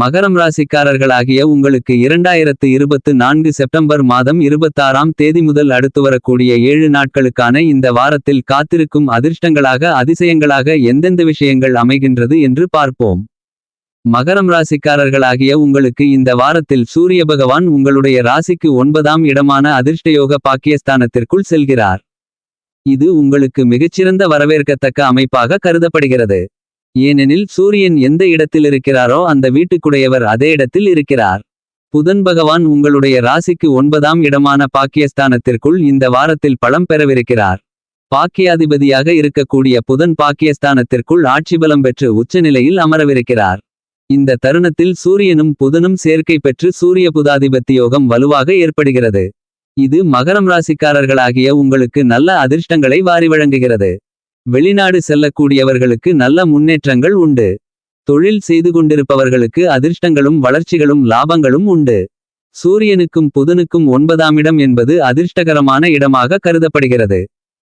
மகரம் ராசிக்காரர்களாகிய உங்களுக்கு இரண்டாயிரத்து இருபத்து நான்கு செப்டம்பர் மாதம் இருபத்தாறாம் தேதி முதல் அடுத்து வரக்கூடிய ஏழு நாட்களுக்கான இந்த வாரத்தில் காத்திருக்கும் அதிர்ஷ்டங்களாக அதிசயங்களாக எந்தெந்த விஷயங்கள் அமைகின்றது என்று பார்ப்போம். மகரம் ராசிக்காரர்களாகிய உங்களுக்கு இந்த வாரத்தில் சூரிய பகவான் உங்களுடைய ராசிக்கு ஒன்பதாம் இடமான அதிர்ஷ்டயோக பாக்கியஸ்தானத்திற்குள் செல்கிறார். இது உங்களுக்கு மிகச்சிறந்த வரவேற்கத்தக்க அமைப்பாக கருதப்படுகிறது. ஏனெனில் சூரியன் எந்த இடத்தில் இருக்கிறாரோ அந்த வீட்டுக்குடையவர் அதே இடத்தில் இருக்கிறார். புதன் பகவான் உங்களுடைய ராசிக்கு ஒன்பதாம் இடமான பாக்கியஸ்தானத்திற்குள் இந்த வாரத்தில் பலம் பெறவிருக்கிறார். பாக்கியாதிபதியாக இருக்கக்கூடிய புதன் பாக்கியஸ்தானத்திற்குள் ஆட்சி பலம் பெற்று உச்சநிலையில் அமரவிருக்கிறார். இந்த தருணத்தில் சூரியனும் புதனும் சேர்க்கை பெற்று சூரிய புதாதிபத்தி யோகம் வலுவாக ஏற்படுகிறது. இது மகரம் ராசிக்காரர்களாகிய உங்களுக்கு நல்ல அதிர்ஷ்டங்களை வாரி வழங்குகிறது. வெளிநாடு செல்லக்கூடியவர்களுக்கு நல்ல முன்னேற்றங்கள் உண்டு. தொழில் செய்து கொண்டிருப்பவர்களுக்கு அதிர்ஷ்டங்களும் வளர்ச்சிகளும் லாபங்களும் உண்டு. சூரியனுக்கும் புதனுக்கும் ஒன்பதாம் இடம் என்பது அதிர்ஷ்டகரமான இடமாக கருதப்படுகிறது.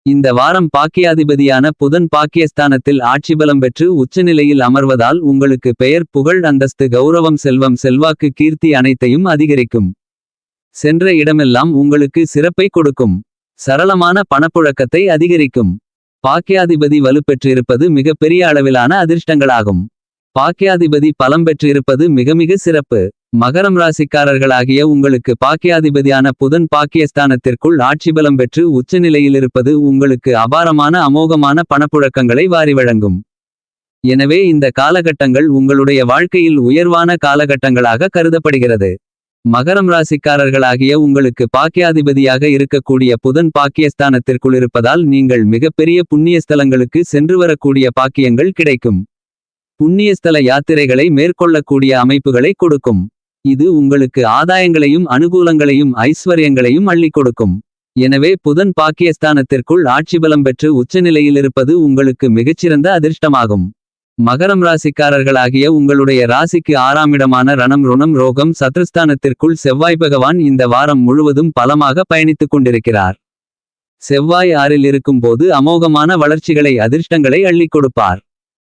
இந்த வாரம் பாக்கியாதிபதியான புதன் பாக்கியஸ்தானத்தில் ஆட்சி பலம் பெற்று உச்சநிலையில் அமர்வதால் உங்களுக்கு பெயர் புகழ் அந்தஸ்து கௌரவம் செல்வம் செல்வாக்கு கீர்த்தி அனைத்தையும் அதிகரிக்கும். சென்ற இடமெல்லாம் உங்களுக்கு சிறப்பை கொடுக்கும். சரளமான பணப்புழக்கத்தை அதிகரிக்கும். பாக்கியாதிபதி வலுப்பெற்றிருப்பது மிக பெரிய அளவிலான அதிர்ஷ்டங்களாகும். பாக்கியாதிபதி பலம் பெற்றிருப்பது மிக மிக சிறப்பு. மகரம் ராசிக்காரர்களாகிய உங்களுக்கு பாக்கியாதிபதியான புதன் பாக்கியஸ்தானத்திற்குள் ஆட்சி பலம் பெற்று உச்சநிலையில் இருப்பது உங்களுக்கு அபாரமான அமோகமான பணப்புழக்கங்களை வாரி வழங்கும். எனவே இந்த காலகட்டங்கள் உங்களுடைய வாழ்க்கையில் உயர்வான காலகட்டங்களாக கருதப்படுகிறது. மகரம் ராசிக்காரர்களாகிய உங்களுக்கு பாக்கியாதிபதியாக இருக்கக்கூடிய புதன் பாக்கியஸ்தானத்திற்குள் இருப்பதால் நீங்கள் மிகப்பெரிய புண்ணியஸ்தலங்களுக்கு சென்று வரக்கூடிய பாக்கியங்கள் கிடைக்கும். புண்ணியஸ்தல யாத்திரைகளை மேற்கொள்ளக்கூடிய அமைப்புகளை கொடுக்கும். இது உங்களுக்கு ஆதாயங்களையும் அனுகூலங்களையும் ஐஸ்வர்யங்களையும் அள்ளிக் கொடுக்கும். எனவே புதன் பாக்கியஸ்தானத்திற்குள் ஆட்சி பலம் பெற்று உச்சநிலையில் இருப்பது உங்களுக்கு மிகச்சிறந்த அதிர்ஷ்டமாகும். மகரம் ராசிக்காரர்களாகிய உங்களுடைய ராசிக்கு ஆறாம் இடமான ரணம் ருணம் ரோகம் சத்ருஸ்தானத்திற்குள் செவ்வாய் பகவான் இந்த வாரம் முழுவதும் பலமாக பயணித்துக் கொண்டிருக்கிறார். செவ்வாய் ஆறில் இருக்கும்போது அமோகமான வளர்ச்சிகளை அதிர்ஷ்டங்களை அள்ளிக் கொடுப்பார்.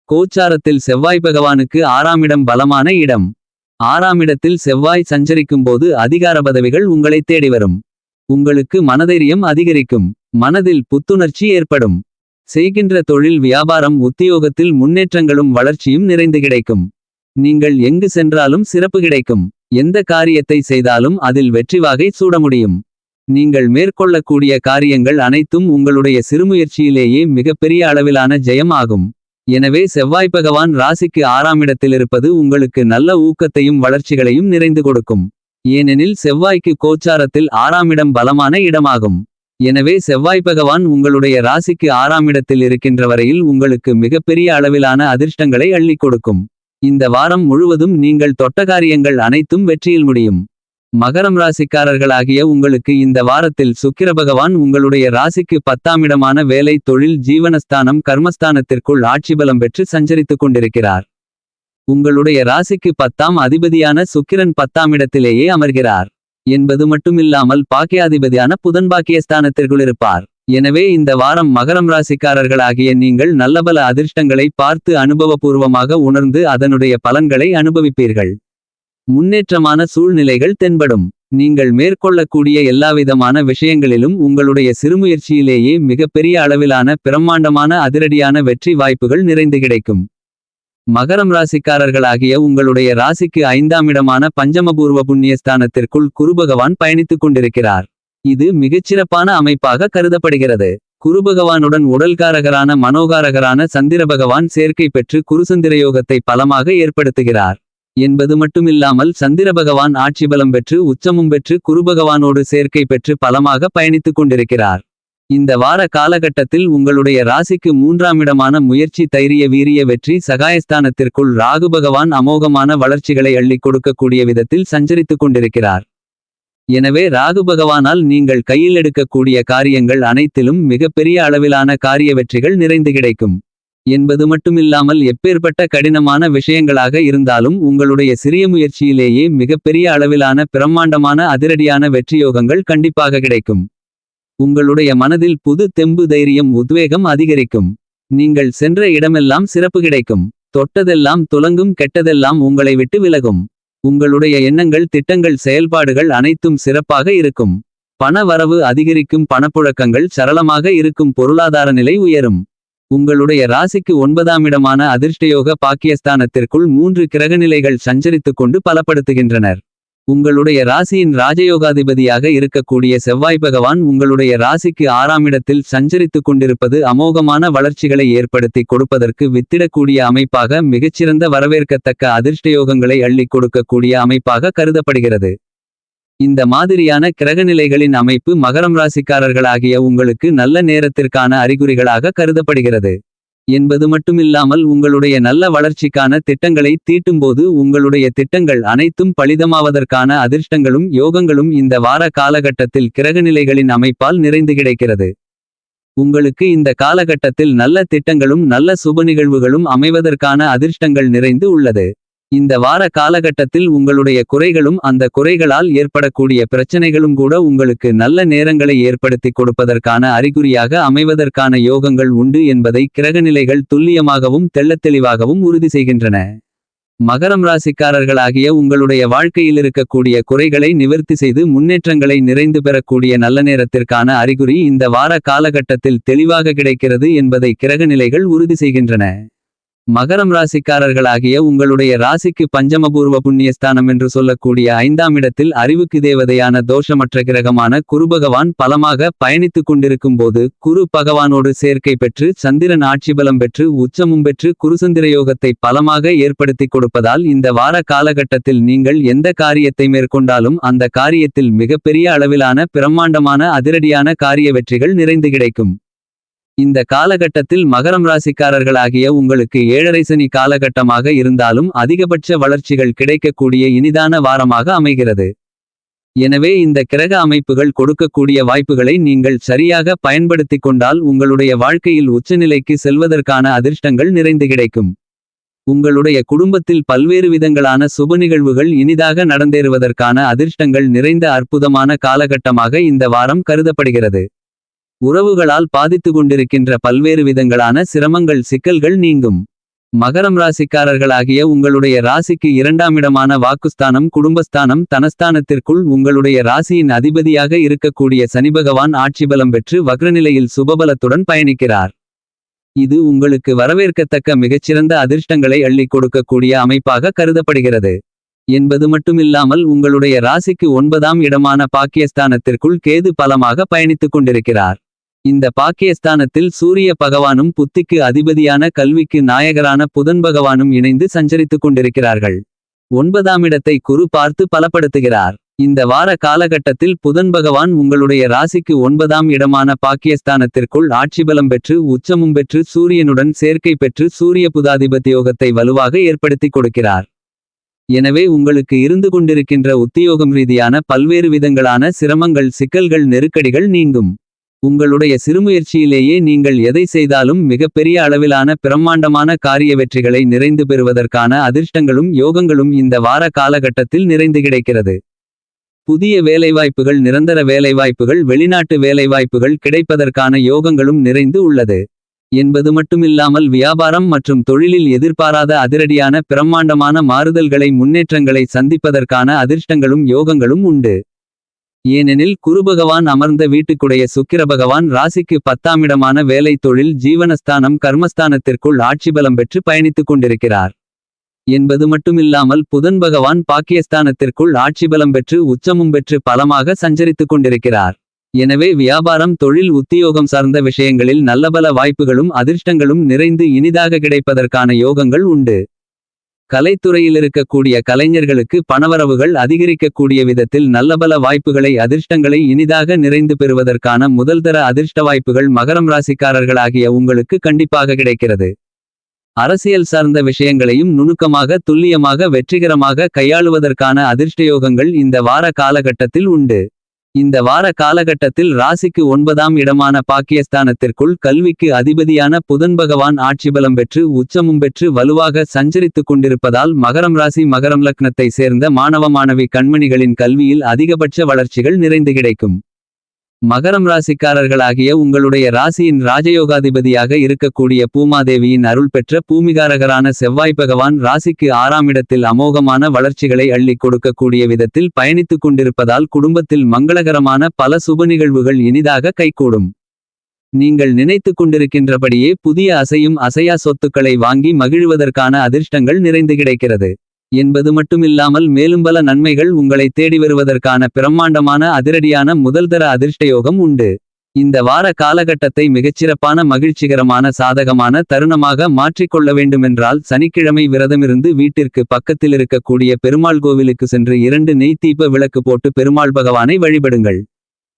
கோச்சாரத்தில் செவ்வாய் பகவானுக்கு ஆறாம் இடம் பலமான இடம். ஆறாம் இடத்தில் செவ்வாய் சஞ்சரிக்கும்போது அதிகார பதவிகள் உங்களை தேடி வரும். உங்களுக்கு மனதைரியம் அதிகரிக்கும். மனதில் புத்துணர்ச்சி ஏற்படும். செய்கின்ற தொழில் வியாபாரம் உத்தியோகத்தில் முன்னேற்றங்களும் வளர்ச்சியும் நிறைந்து கிடைக்கும். நீங்கள் எங்கு சென்றாலும் சிறப்பு கிடைக்கும். எந்த காரியத்தை செய்தாலும் அதில் வெற்றி வாகை சூட முடியும். நீங்கள் மேற்கொள்ளக்கூடிய காரியங்கள் அனைத்தும் உங்களுடைய சிறுமுயற்சியிலேயே மிகப்பெரிய அளவிலான ஜெயம் ஆகும். எனவே செவ்வாய் பகவான் ராசிக்கு ஆறாம் இடத்தில் இருப்பது உங்களுக்கு நல்ல ஊக்கத்தையும் வளர்ச்சிகளையும் நிறைந்து கொடுக்கும். ஏனெனில் செவ்வாய்க்கு கோச்சாரத்தில் ஆறாம் இடம் பலமான இடமாகும். எனவே செவ்வாய் பகவான் உங்களுடைய ராசிக்கு ஆறாம் இடத்தில் இருக்கின்ற வரையில் உங்களுக்கு மிகப்பெரிய அளவிலான அதிர்ஷ்டங்களை அள்ளிக் கொடுக்கும். இந்த வாரம் முழுவதும் நீங்கள் தொட்ட காரியங்கள் அனைத்தும் வெற்றியில் முடியும். மகரம் ராசிக்காரர்களாகிய உங்களுக்கு இந்த வாரத்தில் சுக்கிர பகவான் உங்களுடைய ராசிக்கு பத்தாம் இடமான வேலை தொழில் ஜீவனஸ்தானம் கர்மஸ்தானத்திற்குள் ஆட்சி பலம் பெற்று சஞ்சரித்துக் கொண்டிருக்கிறார். உங்களுடைய ராசிக்கு பத்தாம் அதிபதியான சுக்கிரன் பத்தாம் இடத்திலேயே அமர்கிறார். என்பது மட்டுமில்லாமல் பாக்கியாதிபதியான புதன் பாக்கியஸ்தானத்திற்குள் இருப்பார். எனவே இந்த வாரம் மகரம் ராசிக்காரர்களாகிய நீங்கள் நல்லபல அதிர்ஷ்டங்களை பார்த்து அனுபவபூர்வமாக உணர்ந்து அதனுடைய பலன்களை அனுபவிப்பீர்கள். முன்னேற்றமான சூழ்நிலைகள் தென்படும். நீங்கள் மேற்கொள்ளக்கூடிய எல்லாவிதமான விஷயங்களிலும் உங்களுடைய சிறுமுயற்சியிலேயே மிகப்பெரிய அளவிலான பிரம்மாண்டமான அதிரடியான வெற்றி வாய்ப்புகள் நிறைந்து கிடைக்கும். மகரம் ராசிக்காரர்களாகிய உங்களுடைய ராசிக்கு ஐந்தாம் இடமான பஞ்சமபூர்வ புண்ணியஸ்தானத்திற்குள் குருபகவான் பயணித்துக் கொண்டிருக்கிறார். இது மிகச்சிறப்பான அமைப்பாக கருதப்படுகிறது. குருபகவானுடன் உடல்காரகரான மனோகாரகரான சந்திர பகவான் சேர்க்கை பெற்று குருசந்திரயோகத்தை பலமாக ஏற்படுத்துகிறார். என்பது மட்டுமில்லாமல் சந்திர பகவான் ஆட்சி பலம் பெற்று உச்சமும் பெற்று குருபகவானோடு சேர்க்கை பெற்று பலமாக பயணித்துக் கொண்டிருக்கிறார். இந்த வார காலகட்டத்தில் உங்களுடைய ராசிக்கு மூன்றாம் இடமான முயற்சி தைரிய வீரிய வெற்றி சகாயஸ்தானத்திற்குள் ராகு பகவான் அமோகமான வளர்ச்சிகளை அள்ளிக் கொடுக்கக்கூடிய விதத்தில் சஞ்சரித்துக் கொண்டிருக்கிறார். எனவே ராகு பகவானால் நீங்கள் கையில் எடுக்கக்கூடிய காரியங்கள் அனைத்திலும் மிகப்பெரிய அளவிலான காரிய வெற்றிகள் நிறைந்து கிடைக்கும். என்பது மட்டுமில்லாமல் எப்பேற்பட்ட கடினமான விஷயங்களாக இருந்தாலும் உங்களுடைய சிறிய முயற்சியிலேயே மிகப்பெரிய அளவிலான பிரம்மாண்டமான அதிரடியான வெற்றியோகங்கள் கண்டிப்பாக கிடைக்கும். உங்களுடைய மனதில் புது தெம்பு தைரியம் உத்வேகம் அதிகரிக்கும். நீங்கள் சென்ற இடமெல்லாம் சிறப்பு கிடைக்கும். தொட்டதெல்லாம் துலங்கும் கெட்டதெல்லாம் உங்களை விட்டு விலகும். உங்களுடைய எண்ணங்கள் திட்டங்கள் செயல்பாடுகள் அனைத்தும் சிறப்பாக இருக்கும். பண வரவு அதிகரிக்கும் பணப்புழக்கங்கள் சரளமாக இருக்கும் பொருளாதார நிலை உயரும். உங்களுடைய ராசிக்கு ஒன்பதாம் இடமான அதிர்ஷ்டயோக பாக்கியஸ்தானத்திற்குள் மூன்று கிரகநிலைகள் சஞ்சரித்துக் கொண்டு பலப்படுத்துகின்றனர். உங்களுடைய ராசியின் ராஜயோகாதிபதியாக இருக்கக்கூடிய செவ்வாய் பகவான் உங்களுடைய ராசிக்கு ஆறாம் இடத்தில் சஞ்சரித்துக் கொண்டிருப்பது அமோகமான வளர்ச்சிகளை ஏற்படுத்தி கொடுப்பதற்கு வித்திடக்கூடிய அமைப்பாக மிகச்சிறந்த வரவேற்கத்தக்க அதிர்ஷ்டயோகங்களை அள்ளிக் கொடுக்கக்கூடிய அமைப்பாக கருதப்படுகிறது. இந்த மாதிரியான கிரகநிலைகளின் அமைப்பு மகரம் ராசிக்காரர்களாகிய உங்களுக்கு நல்ல நேரத்திற்கான அறிகுறிகளாக கருதப்படுகிறது. என்பது மட்டுமில்லாமல் உங்களுடைய நல்ல வளர்ச்சிக்கான திட்டங்களை தீட்டும்போது உங்களுடைய திட்டங்கள் அனைத்தும் பலிதமாவதற்கான அதிர்ஷ்டங்களும் யோகங்களும் இந்த வார காலகட்டத்தில் கிரகநிலைகளின் அமைப்பால் நிறைந்து கிடைக்கிறது. உங்களுக்கு இந்த காலகட்டத்தில் நல்ல திட்டங்களும் நல்ல சுப நிகழ்வுகளும் அமைவதற்கான அதிர்ஷ்டங்கள் நிறைந்து உள்ளது. இந்த வார காலகட்டத்தில் உங்களுடைய குறைகளும் அந்த குறைகளால் ஏற்படக்கூடிய பிரச்சனைகளும் கூட உங்களுக்கு நல்ல நேரங்களை ஏற்படுத்தி கொடுப்பதற்கான அறிகுறியாக அமைவதற்கான யோகங்கள் உண்டு என்பதை கிரகநிலைகள் துல்லியமாகவும் தெள்ளத்தெளிவாகவும் உறுதி செய்கின்றன. மகரம் ராசிக்காரர்களாகிய உங்களுடைய வாழ்க்கையில் இருக்கக்கூடிய குறைகளை நிவர்த்தி செய்து முன்னேற்றங்களை நிறைந்து பெறக்கூடிய நல்ல நேரத்திற்கான அறிகுறி இந்த வார காலகட்டத்தில் தெளிவாக கிடைக்கிறது என்பதை கிரகநிலைகள் உறுதி செய்கின்றன. மகரம் ராசிக்காரர்களாகிய உங்களுடைய ராசிக்கு பஞ்சமபூர்வ புண்ணியஸ்தானம் என்று சொல்லக்கூடிய ஐந்தாம் இடத்தில் அறிவுக்கு தேவதையான தோஷமற்ற கிரகமான குருபகவான் பலமாக பயணித்துக் கொண்டிருக்கும் போது குரு பகவானோடு சேர்க்கை பெற்று சந்திரன் ஆட்சிபலம் பெற்று உச்சமும் பெற்று குருசந்திர யோகத்தை பலமாக ஏற்படுத்திக் கொடுப்பதால் இந்த வார காலகட்டத்தில் நீங்கள் எந்த காரியத்தை மேற்கொண்டாலும் அந்த காரியத்தில் மிகப்பெரிய அளவிலான பிரம்மாண்டமான அதிரடியான காரிய வெற்றிகள் நிறைந்து கிடைக்கும். இந்த காலகட்டத்தில் மகரம் ராசிக்காரர்களாகிய உங்களுக்கு ஏழரை சனி காலகட்டமாக இருந்தாலும் அதிகபட்ச வளர்ச்சிகள் கிடைக்கக்கூடிய இனிதான வாரமாக அமைகிறது. எனவே இந்த கிரக அமைப்புகள் கொடுக்கக்கூடிய வாய்ப்புகளை நீங்கள் சரியாக பயன்படுத்திக் கொண்டால் உங்களுடைய வாழ்க்கையில் உச்சநிலைக்கு செல்வதற்கான அதிர்ஷ்டங்கள் நிறைந்து கிடைக்கும். உங்களுடைய குடும்பத்தில் பல்வேறு விதங்களான சுப நிகழ்வுகள் இனிதாக நடந்தேறுவதற்கான அதிர்ஷ்டங்கள் நிறைந்த அற்புதமான காலகட்டமாக இந்த வாரம் கருதப்படுகிறது. உறவுகளால் பாதித்து கொண்டிருக்கின்ற பல்வேறு விதங்களான சிரமங்கள் சிக்கல்கள் நீங்கும். மகரம் ராசிக்காரர்களாகிய உங்களுடைய ராசிக்கு இரண்டாம் இடமான வாக்குஸ்தானம் குடும்பஸ்தானம் தனஸ்தானத்திற்குள் உங்களுடைய ராசியின் அதிபதியாக இருக்கக்கூடிய சனிபகவான் ஆட்சிபலம் பெற்று வக்ரநிலையில் சுபபலத்துடன் பயணிக்கிறார். இது உங்களுக்கு வரவேற்கத்தக்க மிகச்சிறந்த அதிர்ஷ்டங்களை அள்ளிக் கொடுக்கக்கூடிய அமைப்பாக கருதப்படுகிறது. என்பது மட்டுமில்லாமல் உங்களுடைய ராசிக்கு ஒன்பதாம் இடமான பாக்கியஸ்தானத்திற்குள் கேது பலமாக பயணித்துக் கொண்டிருக்கிறார். இந்த பாக்கியஸ்தானத்தில் சூரிய பகவானும் புத்திக்கு அதிபதியான கல்விக்கு நாயகரான புதன் பகவானும் இணைந்து சஞ்சரித்துக் கொண்டிருக்கிறார்கள். ஒன்பதாம் இடத்தை குரு பார்த்து பலப்படுத்துகிறார். இந்த வார காலகட்டத்தில் புதன் பகவான் உங்களுடைய ராசிக்கு ஒன்பதாம் இடமான பாக்கியஸ்தானத்திற்குள் ஆட்சிபலம் பெற்று உச்சமும் பெற்று சூரியனுடன் சேர்க்கை பெற்று சூரிய புதாதிபத்தியோகத்தை வலுவாக ஏற்படுத்திக் கொடுக்கிறார். எனவே உங்களுக்கு இருந்து கொண்டிருக்கின்ற உத்தியோகம் ரீதியான பல்வேறு விதங்களான சிரமங்கள் சிக்கல்கள் நெருக்கடிகள் நீங்கும். உங்களுடைய சிறுமுயற்சியிலேயே நீங்கள் எதை செய்தாலும் மிகப்பெரிய அளவிலான பிரம்மாண்டமான காரிய வெற்றிகளை நிறைந்து பெறுவதற்கான அதிர்ஷ்டங்களும் யோகங்களும் இந்த வார காலகட்டத்தில் நிறைந்து கிடைக்கிறது. புதிய வேலைவாய்ப்புகள் நிரந்தர வேலைவாய்ப்புகள் வெளிநாட்டு வேலைவாய்ப்புகள் கிடைப்பதற்கான யோகங்களும் நிறைந்து உள்ளது. என்பது மட்டுமில்லாமல் வியாபாரம் மற்றும் தொழிலில் எதிர்பாராத அதிரடியான பிரம்மாண்டமான மாறுதல்களை முன்னேற்றங்களை சந்திப்பதற்கான அதிர்ஷ்டங்களும் யோகங்களும் உண்டு. ஏனெனில் குருபகவான் அமர்ந்த வீட்டுக்குடைய சுக்கிர பகவான் ராசிக்கு பத்தாமிடமான வேலை தொழில் ஜீவனஸ்தானம் கர்மஸ்தானத்திற்குள் ஆட்சிபலம் பெற்று பயணித்துக் கொண்டிருக்கிறார். என்பது மட்டுமில்லாமல் புதன் பகவான் பாக்கியஸ்தானத்திற்குள் ஆட்சிபலம் பெற்று உச்சமும் பெற்று பலமாக சஞ்சரித்துக் கொண்டிருக்கிறார். எனவே வியாபாரம் தொழில் உத்தியோகம் சார்ந்த விஷயங்களில் நல்லபல வாய்ப்புகளும் அதிர்ஷ்டங்களும் நிறைந்து இனிதாக கிடைப்பதற்கான யோகங்கள் உண்டு. கலைத்துறையிலிருக்கக்கூடிய கலைஞர்களுக்கு பணவரவுகள் அதிகரிக்கக்கூடிய விதத்தில் நல்லபல வாய்ப்புகளை அதிர்ஷ்டங்களை இனிதாக நிறைந்து பெறுவதற்கான முதல்தர அதிர்ஷ்ட வாய்ப்புகள் மகரம் ராசிக்காரர்களாகிய உங்களுக்கு கண்டிப்பாக கிடைக்கிறது. அரசியல் சார்ந்த விஷயங்களையும் நுணுக்கமாக துல்லியமாக வெற்றிகரமாக கையாளுவதற்கான அதிர்ஷ்டயோகங்கள் இந்த வார காலகட்டத்தில் உண்டு. இந்த வார காலகட்டத்தில் ராசிக்கு ஒன்பதாம் இடமான பாக்கியஸ்தானத்திற்குள் கல்விக்கு அதிபதியான புதன் பகவான் ஆட்சிபலம் பெற்று உச்சமும் பெற்று வலுவாக சஞ்சரித்துக் கொண்டிருப்பதால் மகரம் ராசி மகரம் லக்னத்தை சேர்ந்த மாணவ மாணவி கண்மணிகளின் கல்வியில் அதிகபட்ச வளர்ச்சிகள் நிறைந்து கிடைக்கும். மகரம் ராசிக்காரர்களாகிய உங்களுடைய ராசியின் ராஜயோகாதிபதியாக இருக்கக்கூடிய பூமாதேவியின் அருள் பெற்ற பூமிகாரகரான செவ்வாய் பகவான் ராசிக்கு ஆறாம் இடத்தில் அமோகமான வளர்ச்சிகளை அள்ளிக் கொடுக்கக்கூடிய விதத்தில் பயணித்துக் கொண்டிருப்பதால் குடும்பத்தில் மங்களகரமான பல சுப நிகழ்வுகள் இனிதாக கைகூடும். நீங்கள் நினைத்துக் கொண்டிருக்கின்றபடியே புதிய அசையும் அசையா சொத்துக்களை வாங்கி மகிழ்வதற்கான அதிர்ஷ்டங்கள் நிறைந்து கிடைக்கிறது. என்பது மட்டுமில்லாமல் மேலும் பல நன்மைகள் உங்களை தேடி வருவதற்கான பிரம்மாண்டமான அதிரடியான முதல்தர அதிர்ஷ்டயோகம் உண்டு. இந்த வார காலகட்டத்தை மிகச்சிறப்பான மகிழ்ச்சிகரமான சாதகமான தருணமாக மாற்றிக்கொள்ள வேண்டுமென்றால் சனிக்கிழமை விரதமிருந்து வீட்டிற்கு பக்கத்தில் இருக்கக்கூடிய பெருமாள் கோவிலுக்கு சென்று இரண்டு நெய் தீப விளக்கு போட்டு பெருமாள் பகவானை வழிபடுங்கள்.